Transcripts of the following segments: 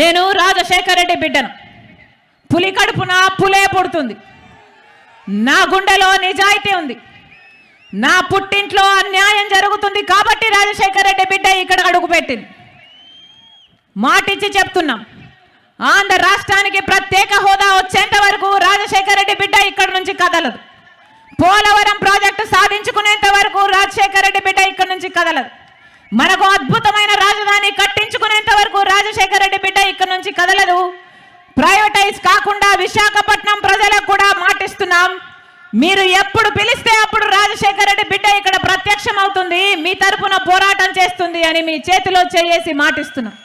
నేను రాజశేఖర రెడ్డి బిడ్డను. పులి కడుపున పులే పుడుతుంది. నా గుండెలో నిజాయితీ ఉంది. నా పుట్టింట్లో అన్యాయం జరుగుతుంది కాబట్టి రాజశేఖర రెడ్డి బిడ్డ ఇక్కడ అడుగుపెట్టింది మాటిచ్చి చెప్తున్నాం. ఆంధ్ర రాష్ట్రానికి ప్రత్యేక హోదా వచ్చేంత వరకు రాజశేఖర రెడ్డి బిడ్డ ఇక్కడ నుంచి కదలదు. పోలవరం ప్రాజెక్టు సాధించుకునేంత వరకు రాజశేఖర రెడ్డి బిడ్డ ఇక్కడ నుంచి కదలదు. మనకు అద్భుతమైన రాజధాని కట్టించుకు కదలదు. ప్రైవేటైజ్ కాకుండా విశాఖపట్నం ప్రజలకు కూడా మాటిస్తున్నాం. మీరు ఎప్పుడు పిలిస్తే అప్పుడు రాజశేఖర రెడ్డి బిడ్డ ఇక్కడ ప్రత్యక్షం అవుతుంది. మీ తరపున పోరాటం చేస్తుంది అని మీ చేతిలో చేసి మాటిస్తున్నాం.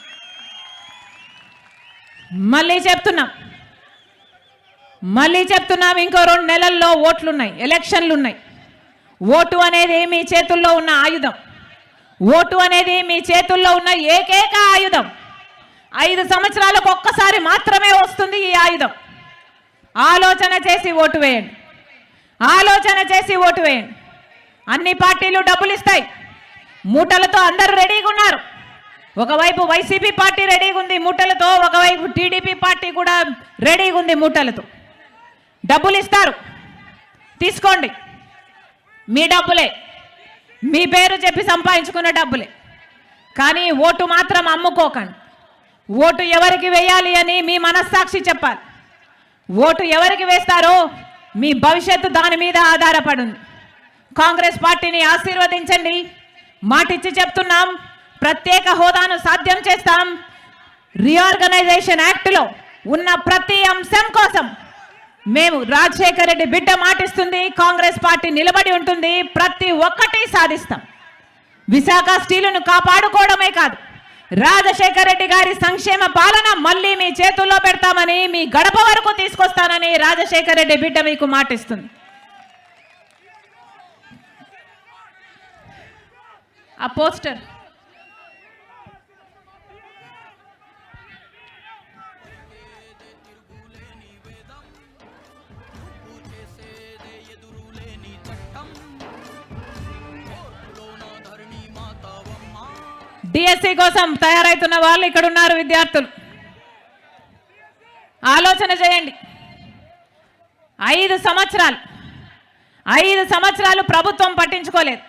మళ్ళీ చెప్తున్నాం. మళ్ళీ చెప్తున్నాం. ఇంకో రెండు నెలల్లో ఓట్లున్నాయి. ఎలక్షన్లు ఉన్నాయి ఓటు అనేది మీ చేతుల్లో ఉన్న ఆయుధం. ఓటు అనేది మీ చేతుల్లో ఉన్న ఏకైక ఆయుధం. ఐదు సంవత్సరాలకు ఒక్కసారి మాత్రమే వస్తుంది ఈ ఆయుధం. ఆలోచన చేసి ఓటు వేయండి. ఆలోచన చేసి ఓటు వేయండి. అన్ని పార్టీలు డబ్బులు ఇస్తాయి. మూటలతో అందరూ రెడీగా ఉన్నారు. ఒకవైపు వైసీపీ పార్టీ రెడీగా ఉంది మూటలతో ఒకవైపు టీడీపీ పార్టీ కూడా రెడీగా ఉంది మూటలతో. డబ్బులు ఇస్తారు. తీసుకోండి. మీ డబ్బులే. మీ పేరు చెప్పి సంపాదించుకున్న డబ్బులే. కానీ ఓటు మాత్రం అమ్ముకోకండి. ఓటు ఎవరికి వేయాలి అని మీ మనస్సాక్షి చెప్పాలి. ఓటు ఎవరికి వేస్తారో మీ భవిష్యత్తు దాని మీద ఆధారపడింది కాంగ్రెస్ పార్టీని ఆశీర్వదించండి. మాటిచ్చి చెప్తున్నాం ప్రత్యేక హోదాను సాధ్యం చేస్తాం. రీఆర్గనైజేషన్ యాక్ట్లో ఉన్న ప్రతి అంశం కోసం మేము రాజశేఖర రెడ్డి బిడ్డ మాటిస్తుంది కాంగ్రెస్ పార్టీ నిలబడి ఉంటుంది ప్రతి ఒక్కటి సాధిస్తాం. విశాఖ స్టీలును కాపాడుకోవడమే కాదు రాజశేఖర రెడ్డి గారి సంక్షేమ పాలన మళ్ళీ మీ చేతుల్లో పెడతామని మీ గడప వరకు తీసుకొస్తానని రాజశేఖర రెడ్డి బిడ్డ మీకు మాటిస్తుంది. ఆ పోస్టర్ డిఎస్సి కోసం తయారైతున్న వాళ్ళు ఇక్కడ ఉన్నారు విద్యార్థులు. ఆలోచన చేయండి. ఐదు సంవత్సరాలు. ఐదు సంవత్సరాలు ప్రభుత్వం పట్టించుకోలేదు.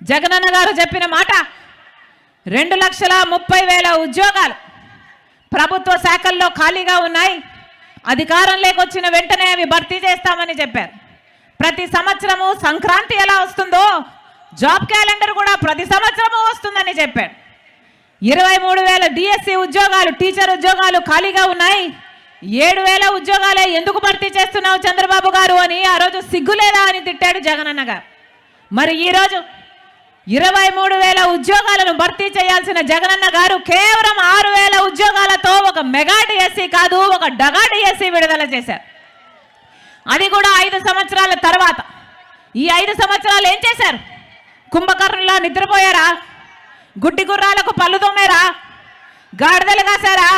జగనన్న గారు చెప్పిన మాట రెండు లక్షల ముప్పై వేల ఉద్యోగాలు ప్రభుత్వ శాఖల్లో ఖాళీగా ఉన్నాయి. అధికారంలోకి వచ్చిన వెంటనే అవి భర్తీ చేస్తామని చెప్పారు. ప్రతి సంవత్సరము సంక్రాంతి ఎలా వస్తుందో జాబ్ క్యాలెండర్ కూడా ప్రతి సంవత్సరము వస్తుందని చెప్పాడు ఇరవై మూడు వేల డిఎస్సి ఉద్యోగాలు టీచర్ ఉద్యోగాలు ఖాళీగా ఉన్నాయి. ఏడు వేల ఉద్యోగాలే ఎందుకు భర్తీ చేస్తున్నావు చంద్రబాబు గారు అని ఆ రోజు సిగ్గులేదా అని తిట్టాడు జగనన్న గారు. మరి ఈరోజు ఇరవై మూడు వేల ఉద్యోగాలను భర్తీ చేయాల్సిన జగనన్న గారు కేవలం ఆరు వేల ఉద్యోగాలతో ఒక మెగా డిఎస్సి కాదు ఒక డగా డిఎస్సి విడుదల చేశారు. అది కూడా ఐదు సంవత్సరాల తర్వాత. ఈ ఐదు సంవత్సరాలు ఏం చేశారు? కుంభకర్ణులా నిద్రపోయారా? గుడ్డి గుర్రాలకు పళ్ళు తోమారా? గాడిదలు కాసారా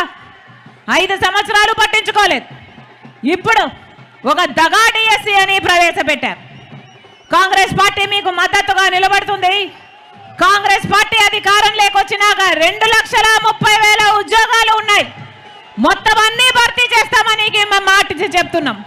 ఐదు సంవత్సరాలు పట్టించుకోలేదు. ఇప్పుడు ఒక దగా డిఎస్సి అని ప్రవేశపెట్టారు. కాంగ్రెస్ పార్టీ మీకు మద్దతుగా నిలబడుతుంది. కాంగ్రెస్ పార్టీ అధికారం లేకొచ్చినాక రెండు లక్షల ముప్పై వేల ఉద్యోగాలు ఉన్నాయి. మొత్తం అన్ని భర్తీ చేస్తామని మేము మాట చెప్తున్నాం.